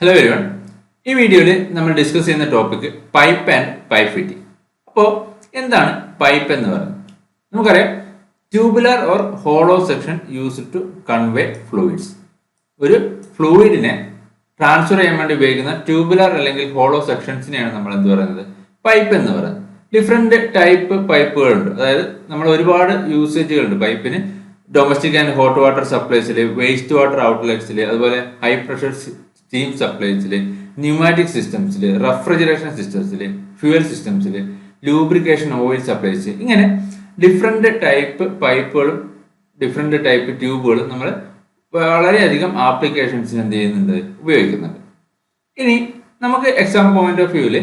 Hello everyone ഈ വീഡിയോയിൽ നമ്മൾ ഡിസ്കസ് ചെയ്യുന്ന topic pipe and pipe fitting അപ്പോൾ എന്താണ് പൈപ്പ് എന്ന് പറയുന്നത്? നമുക്കറിയാം tubular or hollow section use to convey fluids ഒരു ഫ്ലൂയിഡിനെ ട്രാൻസ്ഫർ ചെയ്യാൻ വേണ്ടി ഉപയോഗിക്കുന്ന ട്യൂബുലർ അല്ലെങ്കിൽ ഹോളോ സെക്ഷൻസിനെയാണ് നമ്മൾ എന്ത് പറയുന്നത്? പൈപ്പ് എന്ന് പറയുന്നത്. ഡിഫറെന്റ് ടൈപ്പ് പൈപ്പുകളുണ്ട് അതായത് നമ്മൾ ഒരുപാട് യൂസേജുകളുണ്ട് പൈപ്പിന് ഡൊമസ്റ്റിക് ആൻഡ് ഹോട്ട് വാട്ടർ സപ്ലൈസിൽ വേസ്റ്റ് വാട്ടർ ഔട്ട്ലെറ്റ്സിൽ അതുപോലെ ഹൈ പ്രഷർ സ്റ്റീം സപ്ലൈസിൽ ന്യൂമാറ്റിക് സിസ്റ്റംസിൽ റെഫ്രിജറേഷൻ സിസ്റ്റംസിൽ ഫ്യൂവൽ സിസ്റ്റംസിൽ ലൂബ്രിക്കേഷൻ ഓയിൽ സപ്ലൈസ് ഇങ്ങനെ ഡിഫറെന്റ് ടൈപ്പ് പൈപ്പുകളും ഡിഫറെന്റ് ടൈപ്പ് ട്യൂബുകളും നമ്മൾ വളരെയധികം ആപ്ലിക്കേഷൻസിന് എന്ത് ചെയ്യുന്നുണ്ട് ഉപയോഗിക്കുന്നുണ്ട്. ഇനി നമുക്ക് എക്സാം പോയിന്റ് ഓഫ് വ്യൂവിൽ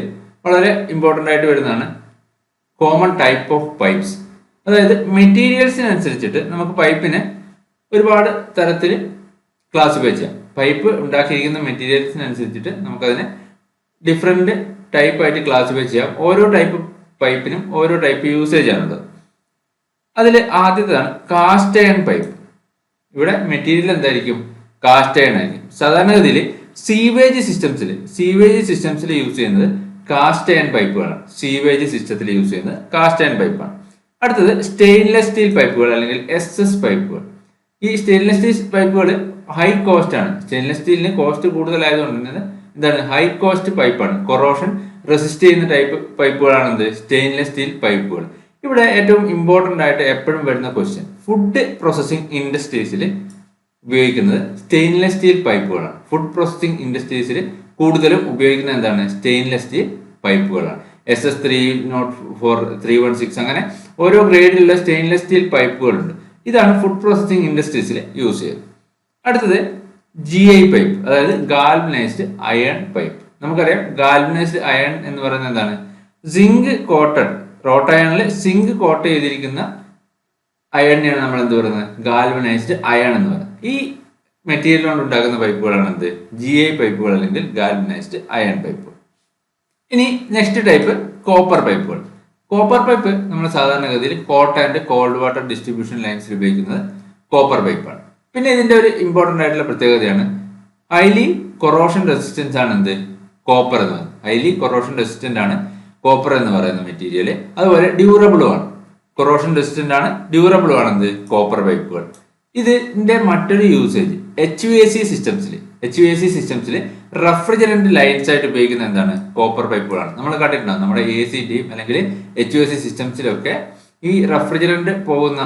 വളരെ ഇമ്പോർട്ടന്റ് ആയിട്ട് വരുന്നതാണ് കോമൺ ടൈപ്പ് ഓഫ് പൈപ്പ്സ് അതായത് മെറ്റീരിയൽസിനനുസരിച്ചിട്ട് നമുക്ക് പൈപ്പിനെ ഒരുപാട് തരത്തിൽ ക്ലാസിഫൈ ചെയ്യാം. പൈപ്പ് ഉണ്ടാക്കിയിരിക്കുന്ന മെറ്റീരിയൽസിനനുസരിച്ചിട്ട് നമുക്കതിനെ ഡിഫറെന്റ് ടൈപ്പ് ആയിട്ട് ക്ലാസിഫൈ ചെയ്യാം. ഓരോ ടൈപ്പ് പൈപ്പിനും ഓരോ ടൈപ്പ് യൂസേജ് ആണത് അതിൽ ആദ്യത്തേതാണ് കാസ്റ്റ് അയൺ പൈപ്പ് ഇവിടെ മെറ്റീരിയൽ എന്തായിരിക്കും? കാസ്റ്റ് അയൺ ആയിരിക്കും. സാധാരണഗതിയിൽ സീവേജ് സിസ്റ്റംസിൽ സീവേജ് സിസ്റ്റംസിൽ യൂസ് ചെയ്യുന്നത് കാസ്റ്റ് അയൺ പൈപ്പുകളാണ് സീവേജ് സിസ്റ്റത്തിൽ യൂസ് ചെയ്യുന്നത് കാസ്റ്റ് അയൺ പൈപ്പാണ് അടുത്തത് സ്റ്റെയിൻലെസ് സ്റ്റീൽ പൈപ്പുകൾ അല്ലെങ്കിൽ എസ് എസ് പൈപ്പുകൾ ഈ സ്റ്റെയിൻലെസ് സ്റ്റീൽ പൈപ്പുകൾ ഹൈ കോസ്റ്റ് ആണ്. സ്റ്റെയിൻലെസ് സ്റ്റീലിന് കോസ്റ്റ് കൂടുതലായതുകൊണ്ട് തന്നെ എന്താണ് ഹൈ കോസ്റ്റ് പൈപ്പാണ് കൊറോഷൻ റെസിസ്റ്റ് ചെയ്യുന്ന ടൈപ്പ് പൈപ്പുകളാണ് എന്ത് സ്റ്റെയിൻലെസ് സ്റ്റീൽ പൈപ്പുകൾ ഇവിടെ ഏറ്റവും ഇമ്പോർട്ടന്റ് ആയിട്ട് എപ്പോഴും വരുന്ന ക്വസ്റ്റ്യൻ ഫുഡ് പ്രോസസ്സിംഗ് ഇൻഡസ്ട്രീസിൽ ഉപയോഗിക്കുന്നത് സ്റ്റെയിൻലെസ് സ്റ്റീൽ പൈപ്പുകളാണ് ഫുഡ് പ്രോസസ്സിംഗ് ഇൻഡസ്ട്രീസിൽ കൂടുതലും ഉപയോഗിക്കുന്നത് എന്താണ്? Stainless steel പൈപ്പുകളാണ് S S three nought four three one six അങ്ങനെ ഓരോ ഗ്രേഡിലുള്ള സ്റ്റെയിൻലെസ് സ്റ്റീൽ പൈപ്പുകളുണ്ട് ഇതാണ് ഫുഡ് പ്രോസസ്സിംഗ് ഇൻഡസ്ട്രീസിൽ യൂസ് ചെയ്യുന്നത്. അടുത്തത് ജി ഐ പൈപ്പ് അതായത് ഗാൽവനൈസ്ഡ് അയൺ പൈപ്പ് നമുക്കറിയാം ഗാൽവനൈസ്ഡ് അയൺ എന്ന് പറയുന്നത് എന്താണ്? സിങ്ക് കോട്ടഡ് റോട്ട് അയണിൽ സിങ്ക് കോട്ട് ചെയ്തിരിക്കുന്ന അയണിനെയാണ് നമ്മൾ എന്ത് പറയുന്നത്? ഗാൽവനൈസ്ഡ് അയൺ എന്ന് പറയുന്നത്. ഈ മെറ്റീരിയൽ കൊണ്ട് ഉണ്ടാക്കുന്ന പൈപ്പുകളാണ് എന്ത്? ജി ഐ പൈപ്പുകൾ അല്ലെങ്കിൽ ഗാൽവനൈസ്ഡ് അയൺ പൈപ്പ് ഇനി നെക്സ്റ്റ് ടൈപ്പ് കോപ്പർ പൈപ്പുകൾ കോപ്പർ പൈപ്പ് നമ്മൾ സാധാരണഗതിയിൽ hot and cold water distribution ലൈൻസിൽ ഉപയോഗിക്കുന്നത് കോപ്പർ പൈപ്പാണ് പിന്നെ ഇതിന്റെ ഒരു ഇമ്പോർട്ടന്റ് ആയിട്ടുള്ള പ്രത്യേകതയാണ്. ഹൈലി കൊറോഷൻ റെസിസ്റ്റൻസ് ആണ് എന്ത്? കോപ്പർ എന്ന് പറയുന്നത്. ഹൈലി കൊറോഷൻ റെസിസ്റ്റന്റ് ആണ് കോപ്പർ എന്ന് പറയുന്ന മെറ്റീരിയൽ അതുപോലെ ഡ്യൂറബിളും ആണ്. കൊറോഷൻ റെസിസ്റ്റന്റ് ആണ് ഡ്യൂറബിളും ആണ് എന്ത്? കോപ്പർ പൈപ്പുകൾ ഇതിന്റെ മറ്റൊരു usage H V A C സിസ്റ്റംസിൽ H V A C സിസ്റ്റംസിൽ റെഫ്രിജറന്റ് ലൈറ്റ്സ് ആയിട്ട് ഉപയോഗിക്കുന്ന എന്താണ്? കോപ്പർ പൈപ്പുകളാണ് നമ്മൾ കണ്ടിട്ടുണ്ടാവും നമ്മുടെ എ സി ടിയും അല്ലെങ്കിൽ എച്ച് വി എ സി സിസ്റ്റംസിലൊക്കെ ഈ റെഫ്രിജറന്റ് പോകുന്ന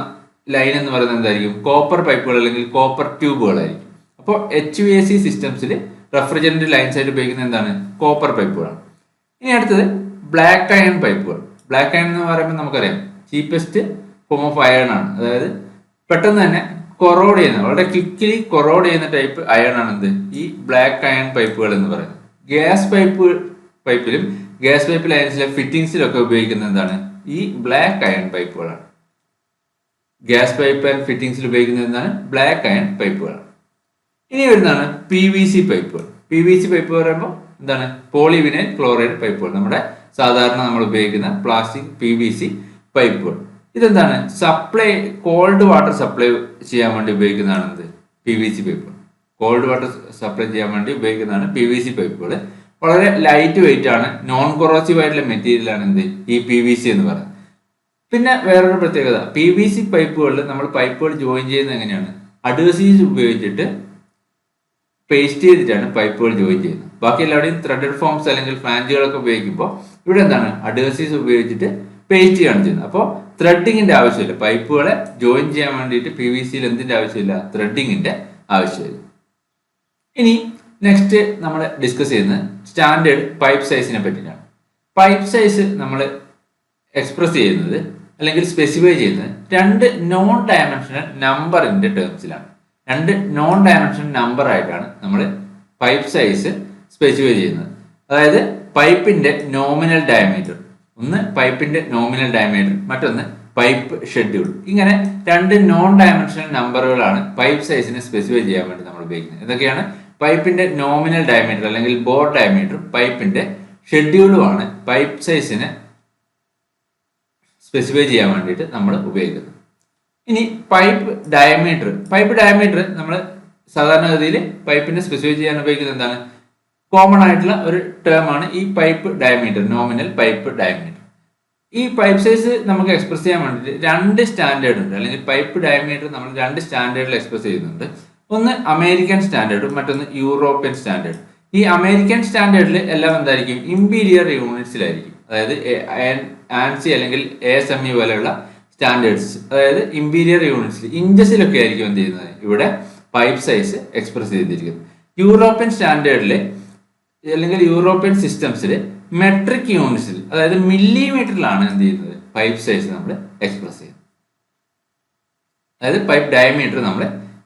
ലൈൻ എന്ന് പറയുന്നത് എന്തായിരിക്കും? കോപ്പർ പൈപ്പുകൾ അല്ലെങ്കിൽ കോപ്പർ ട്യൂബുകളായിരിക്കും. അപ്പോൾ എച്ച് വി എ സി സിസ്റ്റംസിൽ റെഫ്രിജറന്റ് ലൈൻസ് ആയിട്ട് ഉപയോഗിക്കുന്നത് എന്താണ്? കോപ്പർ പൈപ്പുകളാണ്. ഇനി അടുത്തത് ബ്ലാക്ക് അയൺ പൈപ്പുകൾ. ബ്ലാക്ക് അയൺ എന്ന് പറയുമ്പോൾ നമുക്കറിയാം ചീപ്പസ്റ്റ് ഫോം ഓഫ് അയൺ ആണ്. അതായത് പെട്ടെന്ന് തന്നെ കൊറോഡ് ചെയ്യുന്ന വളരെ ക്വിക്കലി കൊറോഡ് ചെയ്യുന്ന ടൈപ്പ് അയൺ ആണ് എന്ത്? ഈ ബ്ലാക്ക് അയൺ പൈപ്പുകൾ എന്ന് പറയുന്നത്. ഗ്യാസ് പൈപ്പ് പൈപ്പിലും ഗ്യാസ് പൈപ്പ് ലൈൻസിലെ ഫിറ്റിംഗ്സിലൊക്കെ ഉപയോഗിക്കുന്ന എന്താണ്? ഈ ബ്ലാക്ക് അയൺ പൈപ്പുകളാണ്. ഗ്യാസ് പൈപ്പ് ആൻഡ് ഫിറ്റിംഗ്സിൽ ഉപയോഗിക്കുന്നത് എന്താണ്? ബ്ലാക്ക് അയൺ പൈപ്പുകളാണ്. ഇനി വരുന്നതാണ് പി വി സി പൈപ്പുകൾ. പി വി സി പൈപ്പ് പറയുമ്പോൾ എന്താണ്? പോളിവിനൈൽ ക്ലോറൈഡ് പൈപ്പുകൾ. നമ്മുടെ സാധാരണ നമ്മൾ ഉപയോഗിക്കുന്ന പ്ലാസ്റ്റിക് പി വി സി പൈപ്പുകൾ. ഇതെന്താണ്? സപ്ലൈ കോൾഡ് വാട്ടർ സപ്ലൈ ചെയ്യാൻ വേണ്ടി ഉപയോഗിക്കുന്നതാണ് എന്ത്? പി വി സി പൈപ്പുകൾ. കോൾഡ് വാട്ടർ സപ്ലൈ ചെയ്യാൻ വേണ്ടി ഉപയോഗിക്കുന്നതാണ് പി വി സി പൈപ്പുകൾ. വളരെ ലൈറ്റ് വെയിറ്റ് ആണ് നോൺ കൊറോസീവ് ആയിട്ടുള്ള മെറ്റീരിയൽ ആണ് എന്ത്? ഈ പി വി സി എന്ന് പറയുന്നത്. പിന്നെ വേറൊരു പ്രത്യേകത. പി വി സി പൈപ്പുകളിൽ നമ്മൾ പൈപ്പുകൾ ജോയിൻ ചെയ്യുന്നത് എങ്ങനെയാണ്? അഡ്ഹസീവ്സ് ഉപയോഗിച്ചിട്ട് പേസ്റ്റ് ചെയ്തിട്ടാണ് പൈപ്പുകൾ ജോയിൻ ചെയ്യുന്നത്. ബാക്കി എല്ലാവരുടെയും ത്രെഡഡ് ഫോംസ് അല്ലെങ്കിൽ ഫ്ലാഞ്ചുകളൊക്കെ ഉപയോഗിക്കുമ്പോൾ ഇവിടെ എന്താണ്? അഡ്ഹസീവ്സ് ഉപയോഗിച്ചിട്ട് പേസ്റ്റ് ചെയ്യുകയാണ് ചെയ്യുന്നത്. അപ്പോൾ ത്രെഡിങ്ങിന്റെ ആവശ്യമില്ല. പൈപ്പുകളെ ജോയിൻ ചെയ്യാൻ വേണ്ടിയിട്ട് പി വി സിയിൽ എന്തിന്റെ ആവശ്യമില്ല? ത്രെഡിങ്ങിന്റെ ആവശ്യമില്ല. ഇനി നെക്സ്റ്റ് നമ്മൾ ഡിസ്കസ് ചെയ്യുന്നത് സ്റ്റാൻഡേർഡ് പൈപ്പ് സൈസിനെ പറ്റിയിട്ടാണ്. പൈപ്പ് സൈസ് നമ്മൾ എക്സ്പ്രസ് ചെയ്യുന്നത് അല്ലെങ്കിൽ സ്പെസിഫൈ ചെയ്യുന്നത് രണ്ട് നോൺ ഡയമെൻഷണൽ നമ്പറിന്റെ ടേംസിലാണ് രണ്ട് നോൺ ഡയമെൻഷണൽ നമ്പർ ആയിട്ടാണ് നമ്മൾ പൈപ്പ് സൈസ് സ്പെസിഫൈ ചെയ്യുന്നത്. അതായത് പൈപ്പിന്റെ നോമിനൽ ഡയമീറ്റർ ഒന്ന് പൈപ്പിന്റെ നോമിനൽ ഡയമീറ്റർ മറ്റൊന്ന് പൈപ്പ് ഷെഡ്യൂൾ ഇങ്ങനെ രണ്ട് നോൺ ഡയമെൻഷണൽ നമ്പറുകളാണ് പൈപ്പ് സൈസിനെ സ്പെസിഫൈ ചെയ്യാൻ വേണ്ടി നമ്മൾ ഉപയോഗിക്കുന്നത്. ഇതൊക്കെയാണ് പൈപ്പിന്റെ നോമിനൽ ഡയമീറ്റർ അല്ലെങ്കിൽ ബോർ ഡയമീറ്റർ പൈപ്പിന്റെ ഷെഡ്യൂളുമാണ് പൈപ്പ് സൈസിനെ സ്പെസിഫൈ ചെയ്യാൻ വേണ്ടിയിട്ട് നമ്മൾ ഉപയോഗിക്കുന്നത് ഇനി പൈപ്പ് ഡയമീറ്റർ പൈപ്പ് ഡയമീറ്റർ നമ്മൾ സാധാരണഗതിയിൽ പൈപ്പിനെ സ്പെസിഫൈ ചെയ്യാൻ ഉപയോഗിക്കുന്നത് എന്താണ്? കോമൺ ആയിട്ടുള്ള ഒരു ടേം ആണ് ഈ pipe diameter nominal pipe diameter ഈ പൈപ്പ് സൈസ് നമുക്ക് എക്സ്പ്രസ് ചെയ്യാൻ വേണ്ടിയിട്ട് രണ്ട് സ്റ്റാൻഡേർഡ് ഉണ്ട്. അല്ലെങ്കിൽ പൈപ്പ് ഡയമീറ്റർ നമ്മൾ രണ്ട് സ്റ്റാൻഡേർഡിൽ എക്സ്പ്രസ് ചെയ്യുന്നുണ്ട്. ഒന്ന് അമേരിക്കൻ സ്റ്റാൻഡേർഡും മറ്റൊന്ന് യൂറോപ്യൻ സ്റ്റാൻഡേർഡ് ഈ അമേരിക്കൻ സ്റ്റാൻഡേർഡിൽ എല്ലാം എന്തായിരിക്കും? ഇമ്പീരിയർ യൂണിറ്റ്സിലായിരിക്കും അതായത് ആൻസി അല്ലെങ്കിൽ എ എസ് എം ഇ പോലെയുള്ള സ്റ്റാൻഡേർഡ്സ് അതായത് ഇമ്പീരിയർ യൂണിറ്റ്സിൽ ഇഞ്ചസിലൊക്കെ ആയിരിക്കും എന്ത് ചെയ്യുന്നത്? ഇവിടെ പൈപ്പ് സൈസ് എക്സ്പ്രസ് ചെയ്തിരിക്കുന്നത്. യൂറോപ്യൻ സ്റ്റാൻഡേർഡിൽ അല്ലെങ്കിൽ യൂറോപ്യൻ സിസ്റ്റംസിൽ മെട്രിക് യൂണിറ്റ്സിൽ അതായത് മില്ലിമീറ്ററിലാണ് എന്ത് ചെയ്യുന്നത്? പൈപ്പ് സൈസ് നമ്മൾ എക്സ്പ്രസ് ചെയ്യുന്നത്. അതായത് പൈപ്പ് ഡയമീറ്റർ നമ്മൾ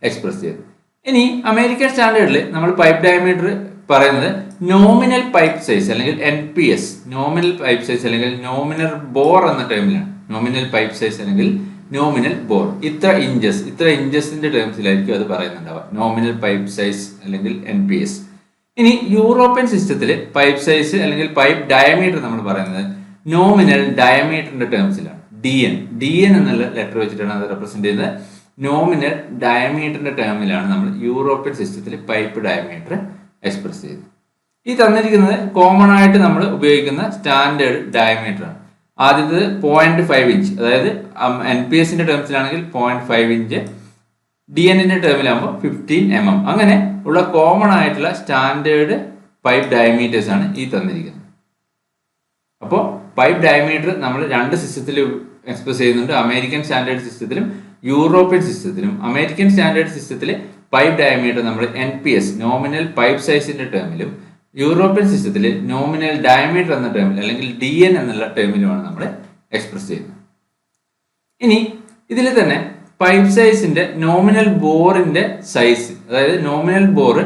എക്സ്പ്രസ് ചെയ്യുന്നത്. ഇനി അമേരിക്കൻ സ്റ്റാൻഡേർഡിൽ നമ്മൾ പൈപ്പ് ഡയമീറ്റർ പറയുന്നത് നോമിനൽ പൈപ്പ് സൈസ് അല്ലെങ്കിൽ N P S nominal pipe size അല്ലെങ്കിൽ നോമിനൽ ബോർ എന്ന ടേമിലാണ് നോമിനൽ പൈപ്പ് സൈസ് അല്ലെങ്കിൽ നോമിനൽ ബോർ ഇത്ര ഇഞ്ചസ് ഇത്ര ഇഞ്ചസിന്റെ ടേംസിലായിരിക്കും അത് പറയുന്നുണ്ടാവുക. നോമിനൽ പൈപ്പ് സൈസ് അല്ലെങ്കിൽ എൻ പി എസ് ഇനി യൂറോപ്യൻ സിസ്റ്റത്തിൽ പൈപ്പ് സൈസ് അല്ലെങ്കിൽ പൈപ്പ് ഡയമീറ്റർ നമ്മൾ പറയുന്നത് നോമിനൽ ഡയമീറ്ററിന്റെ ടേംസിലാണ് ഡി എൻ ഡി എൻ എന്നുള്ള ലെറ്റർ വെച്ചിട്ടാണ് അത് റെപ്രസെന്റ് ചെയ്യുന്നത്. നോമിനൽ ഡയമീറ്ററിന്റെ ടേമിലാണ് നമ്മൾ യൂറോപ്യൻ സിസ്റ്റത്തിൽ പൈപ്പ് ഡയമീറ്റർ എക്സ്പ്രസ് ചെയ്ത്. ഈ തന്നിരിക്കുന്നത് കോമൺ ആയിട്ട് നമ്മൾ ഉപയോഗിക്കുന്ന സ്റ്റാൻഡേർഡ് ഡയമീറ്റർ ആണ്. ആദ്യത്തത് പോയിന്റ് ഫൈവ് ഇഞ്ച് അതായത് എൻ പി എസിന്റെ ടേംസിലാണെങ്കിൽ പോയിന്റ് ഫൈവ് ഇഞ്ച് ഡി എന്നിന്റെ ടേമിലാകുമ്പോൾ ഫിഫ്റ്റീൻ എം എം അങ്ങനെ ഉള്ള കോമൺ ആയിട്ടുള്ള സ്റ്റാൻഡേർഡ് പൈപ്പ് ഡയമീറ്റേഴ്സ് ആണ് ഈ തന്നിരിക്കുന്നത്. അപ്പോൾ പൈപ്പ് ഡയമീറ്റർ നമ്മൾ രണ്ട് സിസ്റ്റത്തിൽ എക്സ്പ്രസ് ചെയ്യുന്നുണ്ട്. അമേരിക്കൻ സ്റ്റാൻഡേർഡ് സിസ്റ്റത്തിലും യൂറോപ്യൻ സിസ്റ്റത്തിലും അമേരിക്കൻ സ്റ്റാൻഡേർഡ് സിസ്റ്റത്തിൽ പൈപ്പ് ഡയമീറ്റർ നമ്മൾ N P S nominal pipe സൈസിന്റെ ടേമിലും യൂറോപ്യൻ സിസ്റ്റത്തിൽ നോമിനൽ ഡയമീറ്റർ എന്ന ടേമിൽ അല്ലെങ്കിൽ ഡി എൻ എന്നുള്ള ടേമിലുമാണ് നമ്മൾ എക്സ്പ്രസ് ചെയ്യുന്നത്. ഇനി ഇതിൽ തന്നെ പൈപ്പ് സൈസിന്റെ നോമിനൽ ബോറിന്റെ സൈസ് അതായത് nominal bore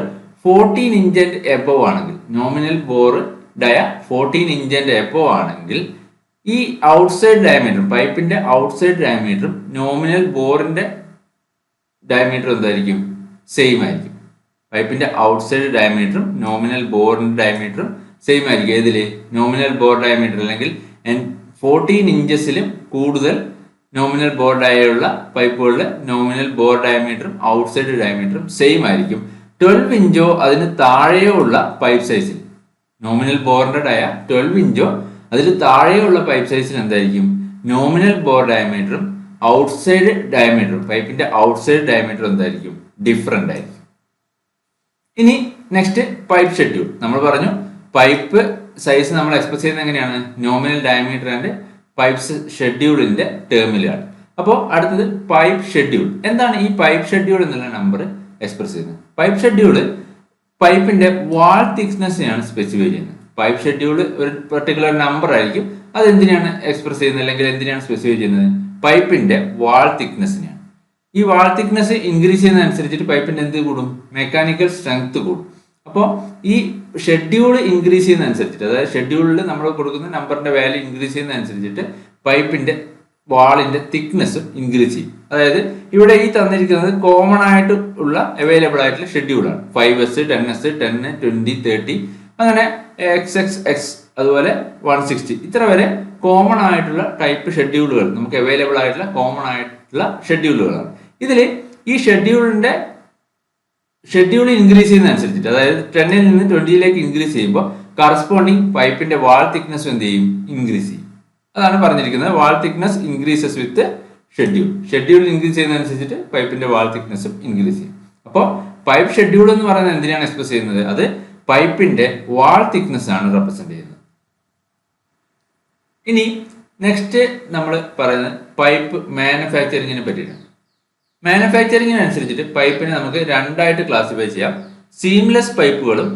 fourteen inch and above ആണെങ്കിൽ nominal bore dia fourteen inch and above ആണെങ്കിൽ ഈ ഔട്ട്സൈഡ് ഡയമീറ്റർ പൈപ്പിന്റെ ഔട്ട്സൈഡ് ഡയമീറ്ററും നോമിനൽ ബോറിന്റെ ഡയമീറ്റർ എന്തായിരിക്കും? സെയിം ആയിരിക്കും. പൈപ്പിന്റെ ഔട്ട്സൈഡ് ഡയമീറ്ററും നോമിനൽ ബോറിന്റെ ഡയമീറ്ററും സെയിം ആയിരിക്കും. ഏതിൽ? നോമിനൽ ബോർ ഡയമീറ്റർ അല്ലെങ്കിൽ ഫോർട്ടീൻ ഇഞ്ചസിലും കൂടുതൽ നോമിനൽ ബോർ ഡയുള്ള പൈപ്പുകളുടെ നോമിനൽ ബോർ ഡയമീറ്ററും ഔട്ട്സൈഡ് ഡയമീറ്ററും സെയിം ആയിരിക്കും. ട്വൽവ് ഇഞ്ചോ അതിന് താഴെയോ ഉള്ള പൈപ്പ് സൈസിൽ നോമിനൽ ബോറിന്റെ ഡയ ട്വൽവ് ഇഞ്ചോ അതിൽ താഴെയുള്ള പൈപ്പ് സൈസിൽ എന്തായിരിക്കും? നോമിനൽ ബോർ ഡയമീറ്ററും ഔട്ട്സൈഡ് ഡയമീറ്ററും പൈപ്പിന്റെ ഔട്ട്സൈഡ് ഡയമീറ്റർ എന്തായിരിക്കും? ഡിഫറെന്റ് ആയിരിക്കും ഇനി നെക്സ്റ്റ് പൈപ്പ് ഷെഡ്യൂൾ നമ്മൾ പറഞ്ഞു പൈപ്പ് സൈസ് നമ്മൾ എക്സ്പ്രസ് ചെയ്യുന്നത് എങ്ങനെയാണ്? നോമിനൽ ഡയമീറ്റർ ആൻഡ് പൈപ്പ് ഷെഡ്യൂളിന്റെ ടേമിലാണ് അപ്പോൾ അടുത്തത് പൈപ്പ് ഷെഡ്യൂൾ എന്താണ് ഈ പൈപ്പ് ഷെഡ്യൂൾ എന്നുള്ള നമ്പർ എക്സ്പ്രസ് ചെയ്യുന്നത്? പൈപ്പ് ഷെഡ്യൂൾ പൈപ്പിന്റെ വാൾ തിക്നെസ്സിനെയാണ് സ്പെസിഫൈ ചെയ്യുന്നത്. പൈപ്പ് ഷെഡ്യൂൾ ഒരു പെർട്ടിക്കുലർ നമ്പർ ആയിരിക്കും. അത് എന്തിനാണ് എക്സ്പ്രസ് ചെയ്യുന്നത്? അല്ലെങ്കിൽ എന്തിനാണ് സ്പെസിഫൈ ചെയ്യുന്നത്? പൈപ്പിന്റെ വാൾ തിക്നെസ്സിനെയാണ് ഈ വാൾ തിക്നെസ് ഇൻക്രീസ് ചെയ്യുന്നതനുസരിച്ചിട്ട് പൈപ്പിന്റെ എന്ത് കൂടും? മെക്കാനിക്കൽ സ്ട്രെങ്ത് കൂടും. അപ്പോൾ ഈ ഷെഡ്യൂൾ ഇൻക്രീസ് ചെയ്യുന്നതനുസരിച്ചിട്ട് അതായത് ഷെഡ്യൂളിൽ നമ്മൾ കൊടുക്കുന്ന നമ്പറിന്റെ വാല്യൂ ഇൻക്രീസ് ചെയ്യുന്നതനുസരിച്ചിട്ട് പൈപ്പിന്റെ വാളിന്റെ തിക്നെസ്സും ഇൻക്രീസ് ചെയ്യും. അതായത് ഇവിടെ ഈ തന്നിരിക്കുന്നത് കോമൺ ആയിട്ട് ഉള്ള അവൈലബിൾ ആയിട്ടുള്ള ഷെഡ്യൂളാണ് five S ten S ten twenty thirty അങ്ങനെ എക്സ് എക്സ് എക്സ് അതുപോലെ വൺ സിക്സ്റ്റി ഇത്ര വരെ കോമൺ ആയിട്ടുള്ള ടൈപ്പ് ഷെഡ്യൂളുകൾ നമുക്ക് അവൈലബിൾ ആയിട്ടുള്ള കോമൺ ആയിട്ടുള്ള ഷെഡ്യൂളുകളാണ് ഇതിൽ ഈ ഷെഡ്യൂളിന്റെ ഷെഡ്യൂൾ ഇൻക്രീസ് ചെയ്യുന്നതനുസരിച്ചിട്ട് അതായത് ടെന്നിൽ നിന്ന് ട്വന്റിയിലേക്ക് ഇൻക്രീസ് ചെയ്യുമ്പോൾ കറസ്പോണ്ടിങ് പൈപ്പിന്റെ വാൾ തിക്നെസ് എന്ത് ചെയ്യും? ഇൻക്രീസ് ചെയ്യും. അതാണ് പറഞ്ഞിരിക്കുന്നത്. Wall thickness increases with schedule schedule increase ചെയ്യുന്നതനുസരിച്ചിട്ട് പൈപ്പിന്റെ വാൾ തിക്നെസ്സും ഇൻക്രീസ് ചെയ്യും. അപ്പോൾ പൈപ്പ് ഷെഡ്യൂൾ എന്ന് പറയുന്നത് എന്തിനാണ് എക്സ്പ്രസ് ചെയ്യുന്നത്? അത് പൈപ്പിന്റെ വാൾ തിക്നെസ് ആണ് റെപ്രസെന്റ് ചെയ്യുന്നത്. ഇനി നെക്സ്റ്റ് നമ്മൾ പറയുന്നത് പൈപ്പ് മാനുഫാക്ചറിങ്ങിനെ പറ്റിയിട്ടാണ്. മാനുഫാക്ചറിങ്ങിനനുസരിച്ചിട്ട് പൈപ്പിനെ നമുക്ക് രണ്ടായിട്ട് ക്ലാസിഫൈ ചെയ്യാം. സീംലെസ് പൈപ്പുകളും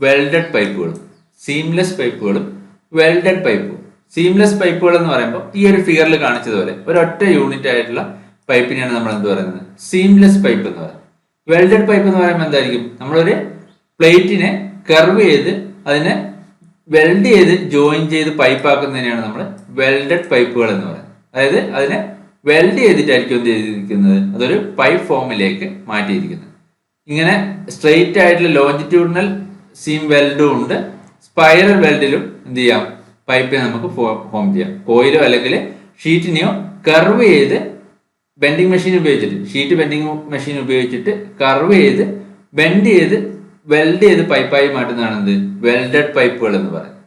വെൽഡഡ് പൈപ്പുകളും സീംലെസ് പൈപ്പുകളും വെൽഡഡ് പൈപ്പും സീംലെസ് പൈപ്പുകൾ എന്ന് പറയുമ്പോൾ ഈ ഒരു ഫിഗറിൽ കാണിച്ചതുപോലെ ഒരൊറ്റ യൂണിറ്റ് ആയിട്ടുള്ള പൈപ്പിനെയാണ് നമ്മൾ എന്ത് പറയുന്നത്? സീംലെസ് പൈപ്പ് എന്ന് പറയുന്നത്. വെൽഡഡ് പൈപ്പ് എന്ന് പറയുമ്പോൾ എന്തായിരിക്കും? നമ്മളൊരു പ്ലേറ്റിനെ കർവ് ചെയ്ത് അതിനെ വെൽഡ് ചെയ്ത് ജോയിൻ ചെയ്ത് പൈപ്പ് ആക്കുന്നതിനെയാണ് നമ്മൾ വെൽഡഡ് പൈപ്പുകൾ എന്ന് പറയുന്നത്. അതായത് അതിനെ വെൽഡ് ചെയ്തിട്ടായിരിക്കും എന്ത് ചെയ്തിരിക്കുന്നത്? അതൊരു പൈപ്പ് ഫോമിലേക്ക് മാറ്റിയിരിക്കുന്നത്. ഇങ്ങനെ സ്ട്രെയിറ്റ് ആയിട്ടുള്ള ലോഞ്ചിറ്റ്യൂഡിനൽ സീം വെൽഡും ഉണ്ട്. സ്പൈറൽ വെൽഡിലും എന്ത് ചെയ്യാം? പൈപ്പിനെ നമുക്ക് ഫോം ചെയ്യാം. കോയിലോ അല്ലെങ്കിൽ ഷീറ്റിനെയോ കർവ് ചെയ്ത് ബെൻഡിങ് മെഷീൻ ഉപയോഗിച്ചിട്ട് ഷീറ്റ് ബെൻഡിങ് മെഷീൻ ഉപയോഗിച്ചിട്ട് കർവ് ചെയ്ത് ബെൻഡ് ചെയ്ത് വെൽഡ് ചെയ്ത് പൈപ്പായി മാറ്റുന്നതാണ് എന്ത്? വെൽഡഡ് പൈപ്പുകൾ എന്ന് പറയുന്നത്.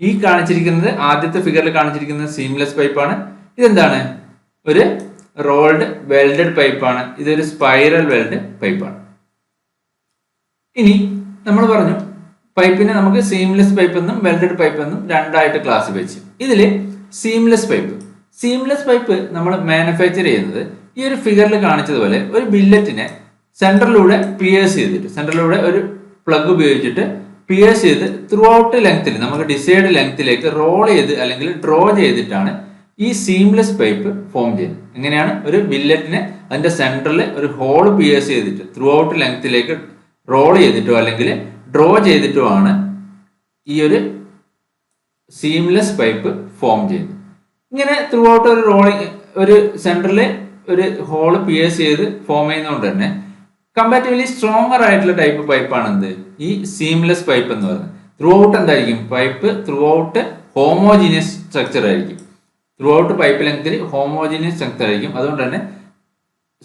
ഈ കാണിച്ചിരിക്കുന്നത് ആദ്യത്തെ ഫിഗറിൽ കാണിച്ചിരിക്കുന്നത് സീംലെസ് പൈപ്പാണ് ഇതെന്താണ്? ഒരു റോൾഡ് വെൽഡഡ് പൈപ്പാണ് ഇതൊരു സ്പൈറൽ വെൽഡ് പൈപ്പാണ് ഇനി നമ്മൾ പറഞ്ഞു പൈപ്പിനെ നമുക്ക് സീംലെസ് പൈപ്പ് എന്നും വെൽഡഡ് പൈപ്പ് എന്നും രണ്ടായിട്ട് ക്ലാസിഫൈ ചെയ്യും. ഇതിൽ സീംലെസ് പൈപ്പ് സീംലെസ് പൈപ്പ് നമ്മൾ മാനുഫാക്ചർ ചെയ്യുന്നത് ഈ ഒരു ഫിഗറിൽ കാണിച്ചതുപോലെ ഒരു ബില്ലറ്റിനെ സെൻട്രലിലൂടെ പിയേഴ്സ് ചെയ്തിട്ട് സെൻട്രലിലൂടെ ഒരു പ്ലഗ് ഉപയോഗിച്ചിട്ട് പിയേഴ്സ് ചെയ്ത് ത്രൂ ഔട്ട് ലെങ്ത്തിൽ നമുക്ക് ഡിസൈഡ് ലെങ്ത്തിലേക്ക് റോൾ ചെയ്ത് അല്ലെങ്കിൽ ഡ്രോ ചെയ്തിട്ടാണ് ഈ സീംലെസ് പൈപ്പ് ഫോം ചെയ്യുന്നത് എങ്ങനെയാണ് ഒരു ബില്ലറ്റിനെ അതിന്റെ സെൻട്രലിൽ ഒരു ഹോൾ പിയേഴ്സ് ചെയ്തിട്ട് ത്രൂ ഔട്ട് ലെങ്ത്തിലേക്ക് റോൾ ചെയ്തിട്ടോ അല്ലെങ്കിൽ ഡ്രോ ചെയ്തിട്ടോ ആണ് ഈ ഒരു സീംലെസ് പൈപ്പ് ഫോം ചെയ്യുന്നത്. ഇങ്ങനെ ത്രൂ ഔട്ട് ഒരു റോളിങ് ഒരു സെൻട്രലിൽ ഒരു ഹോൾ പിയേഴ്സ് ചെയ്ത് ഫോം ചെയ്യുന്നതുകൊണ്ട് തന്നെ കമ്പാരിറ്റീവ്ലി സ്ട്രോങ്ങർ ആയിട്ടുള്ള ടൈപ്പ് പൈപ്പാണ് എന്ത്? ഈ സീംലെസ് പൈപ്പ് എന്ന് പറയുന്നത്. ത്രൂ ഔട്ട് എന്തായിരിക്കും? Pipe through out homogeneous structure ആയിരിക്കും. ത്രൂ ഔട്ട് പൈപ്പ് ലെങ്ത്തിൽ ഹോമോജീനിയസ് സ്ട്രെങ്ത് ആയിരിക്കും. അതുകൊണ്ട് തന്നെ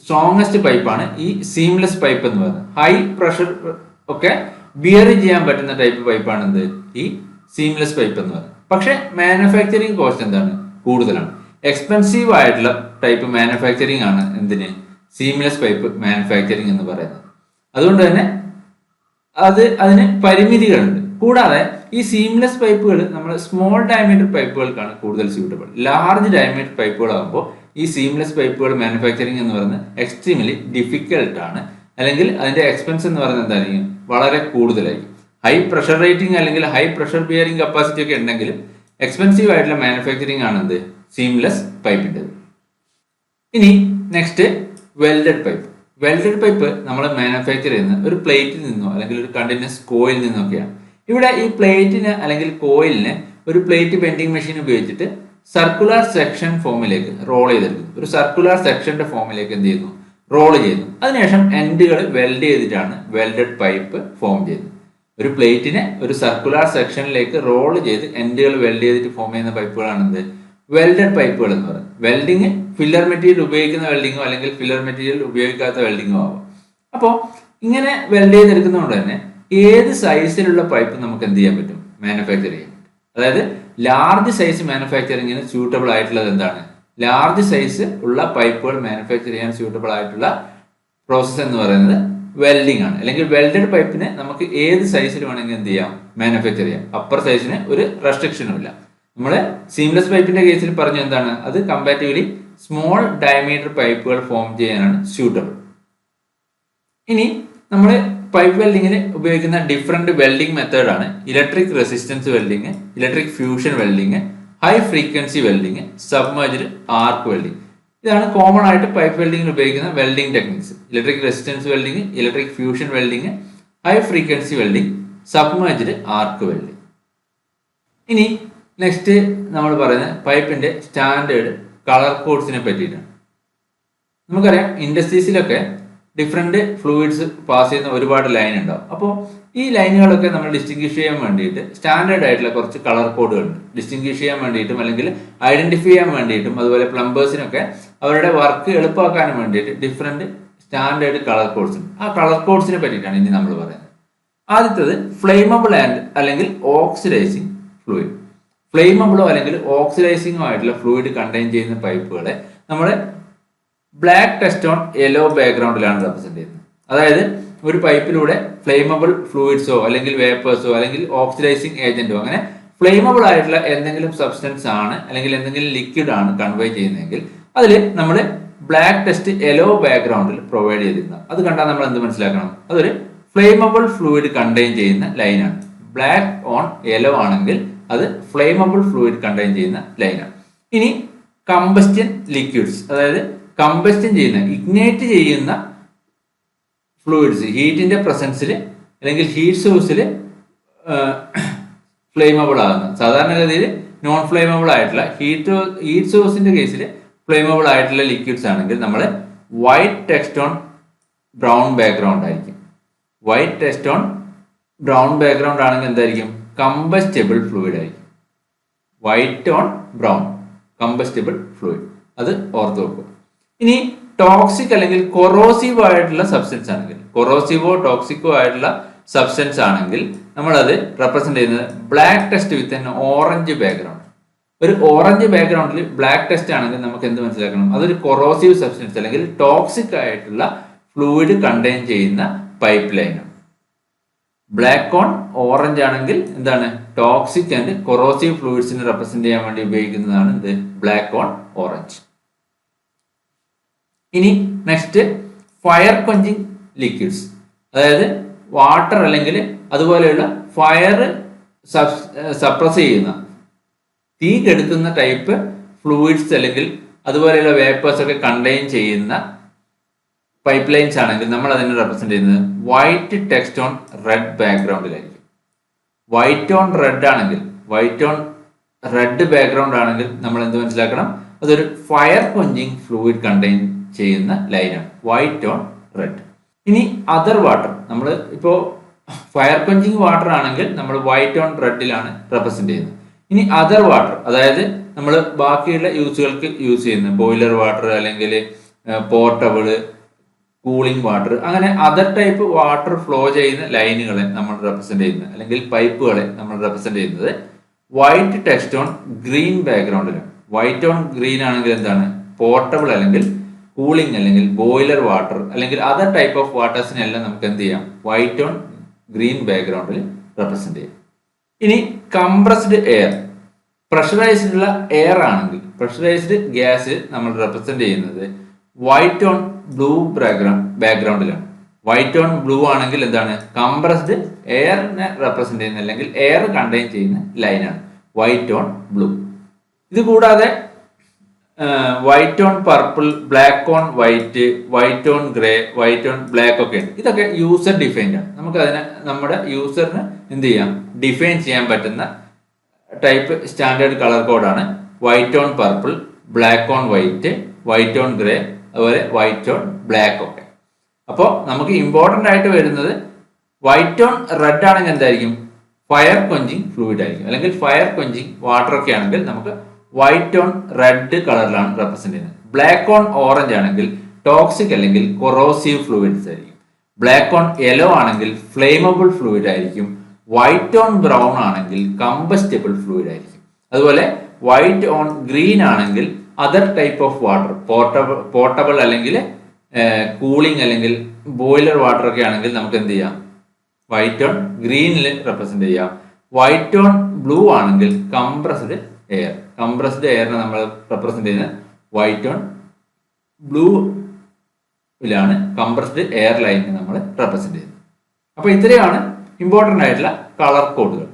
സ്ട്രോങ്സ്റ്റ് പൈപ്പാണ് ഈ സീംലെസ് പൈപ്പ് എന്ന് പറയുന്നത്. ഹൈ പ്രഷർ ഒക്കെ ബിയർ ചെയ്യാൻ പറ്റുന്ന ടൈപ്പ് പൈപ്പാണ് എന്ത്? ഈ സീംലെസ് പൈപ്പ് എന്ന് പറയുന്നത്. പക്ഷെ മാനുഫാക്ചറിങ് കോസ്റ്റ് എന്താണ്? കൂടുതലാണ്. എക്സ്പെൻസീവ് ആയിട്ടുള്ള ടൈപ്പ് മാനുഫാക്ചറിങ് ആണ് എന്തിന്? സീംലെസ് പൈപ്പ് മാനുഫാക്ചറിങ് എന്ന് പറയുന്നത്. അതുകൊണ്ട് തന്നെ അത് അതിന് പരിമിതികളുണ്ട്. കൂടാതെ ഈ സീംലെസ് പൈപ്പുകൾ നമ്മൾ സ്മോൾ ഡയമീറ്റർ പൈപ്പുകൾക്കാണ് കൂടുതൽ സ്യൂട്ടബിൾ ലാർജ് ഡയമീറ്റർ പൈപ്പുകളാകുമ്പോൾ ഈ സീംലെസ് പൈപ്പുകൾ മാനുഫാക്ചറിങ് എന്ന് പറയുന്നത് എക്സ്ട്രീംലി ആണ്. അല്ലെങ്കിൽ അതിന്റെ എക്സ്പെൻസ് എന്ന് പറയുന്നത് എന്തായിരിക്കും? വളരെ കൂടുതലായിരിക്കും. ഹൈ പ്രഷർ റേറ്റിംഗ് അല്ലെങ്കിൽ ഹൈ പ്രഷർ ബിയറിംഗ് കപ്പാസിറ്റി ഒക്കെ ഉണ്ടെങ്കിലും എക്സ്പെൻസീവ് ആയിട്ടുള്ള മാനുഫാക്ചറിങ് ആണ് എന്ത്? സീംലെസ് പൈപ്പിന്റെ ഇനി next welded pipe welded pipe നമ്മൾ മാനുഫാക്ചർ ചെയ്യുന്നത് ഒരു പ്ലേറ്റിൽ നിന്നോ അല്ലെങ്കിൽ ഒരു കണ്ടിന്യൂസ് കോയിൽ നിന്നൊക്കെയാണ്. ഇവിടെ ഈ പ്ലേറ്റിന് അല്ലെങ്കിൽ കോയിലിന് ഒരു പ്ലേറ്റ് ബെൻഡിങ് മെഷീൻ ഉപയോഗിച്ചിട്ട് സർക്കുലർ സെക്ഷൻ ഫോമിലേക്ക് റോൾ ചെയ്തെടുക്കും ഒരു സർക്കുലർ സെക്ഷന്റെ ഫോമിലേക്ക് എന്ത് ചെയ്യുന്നു? റോൾ ചെയ്യുന്നു. അതിനുശേഷം എൻഡുകൾ വെൽഡ് ചെയ്തിട്ടാണ് വെൽഡഡ് പൈപ്പ് ഫോം ചെയ്യുന്നത്. ഒരു പ്ലേറ്റിനെ ഒരു സർക്കുലർ സെക്ഷനിലേക്ക് റോൾ ചെയ്ത് എൻഡുകൾ വെൽഡ് ചെയ്തിട്ട് ഫോം ചെയ്യുന്ന പൈപ്പുകളാണ് എന്ത്? വെൽഡഡ് പൈപ്പുകൾ എന്ന് പറയുന്നത്. വെൽഡിങ് ഫില്ലർ മെറ്റീരിയൽ ഉപയോഗിക്കുന്ന വെൽഡിങ്ങോ അല്ലെങ്കിൽ ഫില്ലർ മെറ്റീരിയൽ ഉപയോഗിക്കാത്ത വെൽഡിങ്ങോ ആവാം. അപ്പോൾ ഇങ്ങനെ വെൽഡ് ചെയ്തെടുക്കുന്നതുകൊണ്ട് തന്നെ ഏത് സൈസിലുള്ള പൈപ്പ് നമുക്ക് എന്ത് ചെയ്യാൻ പറ്റും? മാനുഫാക്ചർ ചെയ്യാൻ അതായത് ലാർജ് സൈസ് മാനുഫാക്ചറിങ്ങിന് സ്യൂട്ടബിൾ ആയിട്ടുള്ളത് എന്താണ്? ലാർജ് സൈസ് ഉള്ള പൈപ്പുകൾ മാനുഫാക്ചർ ചെയ്യാൻ സ്യൂട്ടബിൾ ആയിട്ടുള്ള പ്രോസസ്സ് എന്ന് പറയുന്നത് വെൽഡിംഗ് ആണ്. അല്ലെങ്കിൽ വെൽഡഡ് പൈപ്പിനെ നമുക്ക് ഏത് സൈസിൽ വേണമെങ്കിൽ എന്ത് ചെയ്യാം? മാനുഫാക്ചർ ചെയ്യാം. അപ്പർ സൈസിന് ഒരു റെസ്ട്രിക്ഷനും ഇല്ല. നമ്മൾ സീംലെസ് പൈപ്പിന്റെ കേസിൽ പറഞ്ഞ എന്താണ്? അത് കമ്പാരിറ്റീവ്ലി സ്മോൾ ഡയമീറ്റർ പൈപ്പുകൾ ഫോം ചെയ്യാനാണ് സ്യൂട്ടബിൾ ഇനി നമ്മൾ പൈപ്പ് വെൽഡിങ്ങിന് ഉപയോഗിക്കുന്ന ഡിഫറെന്റ് വെൽഡിംഗ് മെത്തേഡാണ് electric resistance welding electric fusion welding high frequency welding submerged arc welding ഇതാണ് കോമൺ ആയിട്ട് പൈപ്പ് വെൽഡിങ്ങിൽ ഉപയോഗിക്കുന്ന welding techniques electric resistance welding electric fusion welding high frequency welding submerged arc welding ഇനി next നമ്മൾ പറയുന്നത് പൈപ്പിന്റെ standard colour കോഡ്സിനെ പറ്റിയിട്ടാണ്. നമുക്കറിയാം ഇൻഡസ്ട്രീസിലൊക്കെ ഡിഫറെന്റ് ഫ്ലൂയിഡ്സ് പാസ് ചെയ്യുന്ന ഒരുപാട് ലൈൻ ഉണ്ടാവും. അപ്പോൾ ഈ ലൈനുകളൊക്കെ നമ്മൾ ഡിസ്റ്റിംഗ്വിഷ് ചെയ്യാൻ വേണ്ടിയിട്ട് സ്റ്റാൻഡേർഡ് ആയിട്ടുള്ള കുറച്ച് കളർ കോഡുകളുണ്ട് ഡിസ്റ്റിംഗ്വിഷ് ചെയ്യാൻ വേണ്ടിയിട്ടും അല്ലെങ്കിൽ ഐഡന്റിഫൈ ചെയ്യാൻ വേണ്ടിയിട്ടും അതുപോലെ പ്ലംബേഴ്സിനൊക്കെ അവരുടെ വർക്ക് എളുപ്പമാക്കാനും വേണ്ടിയിട്ട് ഡിഫറെന്റ് സ്റ്റാൻഡേർഡ് കളർ കോഡ്സ് ഉണ്ട്. ആ കളർ കോഡ്സിനെ പറ്റിയിട്ടാണ് ഇനി നമ്മൾ പറയുന്നത്. ആദ്യത്തത് ഫ്ലെയിമബിൾ ആൻഡ് അല്ലെങ്കിൽ ഓക്സിഡൈസിങ് ഫ്ലൂയിഡ് ഫ്ലെയിമബിളോ അല്ലെങ്കിൽ ഓക്സിഡൈസിംഗോ ആയിട്ടുള്ള ഫ്ലൂയിഡ് കണ്ടെയ്ൻ ചെയ്യുന്ന പൈപ്പുകളെ നമ്മൾ ബ്ലാക്ക് ടെസ്റ്റ് ഓൺ യെല്ലോ ബാക്ക്ഗ്രൗണ്ടിലാണ് റെപ്രസെന്റ് ചെയ്യുന്നത്. അതായത് ഒരു പൈപ്പിലൂടെ ഫ്ലെയിമബിൾ ഫ്ലൂയിഡ്സോ അല്ലെങ്കിൽ വേപ്പേഴ്സോ അല്ലെങ്കിൽ ഓക്സിഡൈസിങ് ഏജന്റോ അങ്ങനെ ഫ്ലെയിമബിൾ ആയിട്ടുള്ള എന്തെങ്കിലും സബ്സ്റ്റൻസ് ആണ് അല്ലെങ്കിൽ എന്തെങ്കിലും ലിക്വിഡ് ആണ് കൺവേ ചെയ്യുന്നതെങ്കിൽ അതിൽ നമ്മൾ ബ്ലാക്ക് ടെസ്റ്റ് യെല്ലോ ബാക്ക്ഗ്രൗണ്ടിൽ പ്രൊവൈഡ് ചെയ്തിരുന്നത് അത് കണ്ടാൽ നമ്മൾ എന്ത് മനസ്സിലാക്കണം? അതൊരു ഫ്ലെയിമബിൾ ഫ്ലൂയിഡ് കണ്ടെയ്ൻ ചെയ്യുന്ന ലൈനാണ് ബ്ലാക്ക് ഓൺ യെല്ലോ ആണെങ്കിൽ അത് ഫ്ലെയിമബിൾ ഫ്ലൂയിഡ് കണ്ടെയ്ൻ ചെയ്യുന്ന ലൈനാണ് ഇനി കമ്പസ്റ്റ്യൻ ലിക്വിഡ്സ് അതായത് കമ്പസ്റ്റ്യൻ ചെയ്യുന്ന ഇഗ്നേറ്റ് ചെയ്യുന്ന ഫ്ലൂയിഡ്സ് ഹീറ്റിന്റെ പ്രസൻസിൽ അല്ലെങ്കിൽ ഹീറ്റ് സോഴ്സിൽ ഫ്ലെയിമബിൾ ആകുന്നു. സാധാരണഗതിയിൽ നോൺ ഫ്ലെയിമബിൾ ആയിട്ടുള്ള ഹീറ്റ് ഹീറ്റ് സോഴ്സിന്റെ കേസിൽ ഫ്ലെയിമബിൾ ആയിട്ടുള്ള ലിക്വിഡ്സ് ആണെങ്കിൽ നമ്മൾ white text on brown background ആയിരിക്കും. White test on brown background ആണെങ്കിൽ എന്തായിരിക്കും? കമ്പസ്റ്റബിൾ ഫ്ലൂയിഡ് ആയിരിക്കും. White on brown combustible fluid അത് ഓർത്ത് വെക്കുക. ഇനി ടോക്സിക് അല്ലെങ്കിൽ കൊറോസീവ് ആയിട്ടുള്ള സബ്സ്റ്റൻസ് ആണെങ്കിൽ കൊറോസീവോ ടോക്സിക്കോ ആയിട്ടുള്ള സബ്സ്റ്റൻസ് ആണെങ്കിൽ നമ്മൾ അത് റെപ്രസെന്റ് ചെയ്യുന്നത് black test with an orange background ഒരു ഓറഞ്ച് ബാക്ക്ഗ്രൗണ്ടിൽ ബ്ലാക്ക് ടെസ്റ്റ് ആണെങ്കിൽ നമുക്ക് എന്ത് മനസ്സിലാക്കണം? അതൊരു കൊറോസീവ് സബ്സ്റ്റൻസ് അല്ലെങ്കിൽ ടോക്സിക് ആയിട്ടുള്ള ഫ്ലൂയിഡ് കണ്ടെയ്ൻ ചെയ്യുന്ന പൈപ്പ് ലൈനാണ് ബ്ലാക്ക് ഓൺ ഓറഞ്ച് ആണെങ്കിൽ എന്താണ്? ടോക്സിക് ആൻഡ് കൊറോസീവ് ഫ്ലൂയിഡ്സിനെ റെപ്രസെന്റ് ചെയ്യാൻ വേണ്ടി ഉപയോഗിക്കുന്നതാണ് ഇത് ബ്ലാക്ക് ഓൺ ഓറഞ്ച് ഇനി നെക്സ്റ്റ് ഫയർ കൊഞ്ചിങ് ലിക്വിഡ്സ് അതായത് വാട്ടർ അല്ലെങ്കിൽ അതുപോലെയുള്ള ഫയർ സപ്രസ് ചെയ്യുന്ന തീ കെടുത്തുന്ന ടൈപ്പ് ഫ്ലൂയിഡ്സ് അല്ലെങ്കിൽ അതുപോലെയുള്ള വേപ്പേഴ്സ് ഒക്കെ കണ്ടെയ്ൻ ചെയ്യുന്ന പൈപ്പ് ലൈൻസ് ആണെങ്കിൽ നമ്മൾ അതിനെ റെപ്രസെന്റ് ചെയ്യുന്നത് വൈറ്റ് ടെക്സ്റ്റ് ഓൺ റെഡ് ബാക്ക്ഗ്രൗണ്ടിലായിരിക്കും വൈറ്റ് ഓൺ റെഡ് ആണെങ്കിൽ വൈറ്റ് ഓൺ റെഡ് ബാക്ക്ഗ്രൗണ്ട് ആണെങ്കിൽ നമ്മൾ എന്ത് മനസ്സിലാക്കണം? അതൊരു ഫയർ കൊഞ്ചിങ് ഫ്ലൂയിഡ് കണ്ടെയ്ൻ ചെയ്യുന്ന ലൈനാണ്. വൈറ്റ് ഓൺ റെഡ് ഇനി അതർ വാട്ടർ നമ്മൾ ഇപ്പോൾ ഫയർ പഞ്ചിങ് വാട്ടർ ആണെങ്കിൽ നമ്മൾ വൈറ്റ് ഓൺ റെഡിലാണ് റെപ്രസെന്റ് ചെയ്യുന്നത്. ഇനി അതർ വാട്ടർ അതായത് നമ്മൾ ബാക്കിയുള്ള യൂസുകൾക്ക് യൂസ് ചെയ്യുന്ന ബോയിലർ വാട്ടർ അല്ലെങ്കിൽ പോർട്ടബിൾ കൂളിംഗ് വാട്ടർ അങ്ങനെ അതർ ടൈപ്പ് വാട്ടർ ഫ്ലോ ചെയ്യുന്ന ലൈനുകളെ നമ്മൾ റെപ്രസെന്റ് ചെയ്യുന്നത്. അല്ലെങ്കിൽ പൈപ്പുകളെ നമ്മൾ റെപ്രസെന്റ് ചെയ്യുന്നത്. വൈറ്റ് ടെക്സ്റ്റ് ഓൺ ഗ്രീൻ ബാക്ക്ഗ്രൗണ്ടിലാണ് വൈറ്റ് ഓൺ ഗ്രീൻ ആണെങ്കിൽ എന്താണ്? പോർട്ടബിൾ അല്ലെങ്കിൽ കൂളിംഗ് അല്ലെങ്കിൽ ബോയിലർ വാട്ടർ അല്ലെങ്കിൽ അതർ ടൈപ്പ് ഓഫ് വാട്ടേഴ്സിനെല്ലാം നമുക്ക് എന്ത് ചെയ്യാം? വൈറ്റ് ഓൺ ഗ്രീൻ ബാക്ക്ഗ്രൗണ്ടിൽ റെപ്രസെന്റ് ചെയ്യാം. ഇനി കംപ്രസ്ഡ് എയർ പ്രഷറൈസ്ഡ് ഉള്ള എയർ ആണെങ്കിൽ പ്രഷറൈസ്ഡ് ഗ്യാസ് നമ്മൾ റെപ്രസെന്റ് ചെയ്യുന്നത് വൈറ്റ് ഓൺ ബ്ലൂ ബാക്ക്ഗ്രൗണ്ട് ബാക്ക്ഗ്രൗണ്ടിലാണ് വൈറ്റ് ഓൺ ബ്ലൂ ആണെങ്കിൽ എന്താണ്? കംപ്രസ്ഡ് എയറിനെ റെപ്രസെന്റ് ചെയ്യുന്ന അല്ലെങ്കിൽ എയർ കണ്ടെയ്ൻ ചെയ്യുന്ന ലൈനാണ് വൈറ്റ് ഓൺ ബ്ലൂ ഇത് കൂടാതെ white on purple black on white white on grey white on black ഒക്കെ ഉണ്ട്. ഇതൊക്കെ യൂസർ ഡിഫൈൻഡ് ആണ്. നമുക്ക് അതിനെ നമ്മുടെ യൂസറിന് എന്ത് ചെയ്യാം? ഡിഫൈൻ ചെയ്യാൻ പറ്റുന്ന ടൈപ്പ് സ്റ്റാൻഡേർഡ് കളർ കോഡാണ് white on purple black on white white on grey അതുപോലെ വൈറ്റ് ഓൺ ബ്ലാക്ക് ഒക്കെ. അപ്പോൾ നമുക്ക് ഇമ്പോർട്ടന്റ് ആയിട്ട് വരുന്നത് വൈറ്റ് ഓൺ റെഡ് ആണെങ്കിൽ എന്തായിരിക്കും? ഫയർ കൊഞ്ചിങ് ഫ്ലൂയിഡ് ആയിരിക്കും. അല്ലെങ്കിൽ ഫയർ കൊഞ്ചിങ് വാട്ടർ ഒക്കെ ആണെങ്കിൽ നമുക്ക് വൈറ്റ് ഓൺ റെഡ് കളറിലാണ് റെപ്രസെന്റ് ചെയ്യുന്നത്. ബ്ലാക്ക് ഓൺ ഓറഞ്ച് ആണെങ്കിൽ ടോക്സിക് അല്ലെങ്കിൽ കൊറോസീവ് ഫ്ലൂയിഡ്സ് ആയിരിക്കും. ബ്ലാക്ക് ഓൺ യെല്ലോ ആണെങ്കിൽ ഫ്ലെയിമബിൾ ഫ്ലൂയിഡ് ആയിരിക്കും. വൈറ്റ് ഓൺ ബ്രൗൺ ആണെങ്കിൽ കമ്പസ്റ്റബിൾ ഫ്ലൂയിഡ് ആയിരിക്കും. അതുപോലെ വൈറ്റ് ഓൺ ഗ്രീൻ ആണെങ്കിൽ other type of water portable portable അല്ലെങ്കിൽ കൂളിംഗ് അല്ലെങ്കിൽ ബോയിലർ വാട്ടർ ഒക്കെ ആണെങ്കിൽ നമുക്ക് എന്ത് ചെയ്യാം? വൈറ്റ് ഓൺ ഗ്രീനിൽ റെപ്രസെന്റ് ചെയ്യാം. വൈറ്റ് ഓൺ ബ്ലൂ ആണെങ്കിൽ കംപ്രസ്ഡ് എയർ കംപ്രസ്ഡ് എയറിനെ നമ്മൾ റെപ്രസെന്റ് ചെയ്യുന്നത് വൈറ്റ് ഓൺ ബ്ലൂയിലാണ് കംപ്രസ്ഡ് എയർ ലൈനിനെ നമ്മൾ റെപ്രസെന്റ് ചെയ്യുന്നത്. അപ്പോൾ ഇത്രയാണ് ഇമ്പോർട്ടന്റ് ആയിട്ടുള്ള കളർ കോഡുകൾ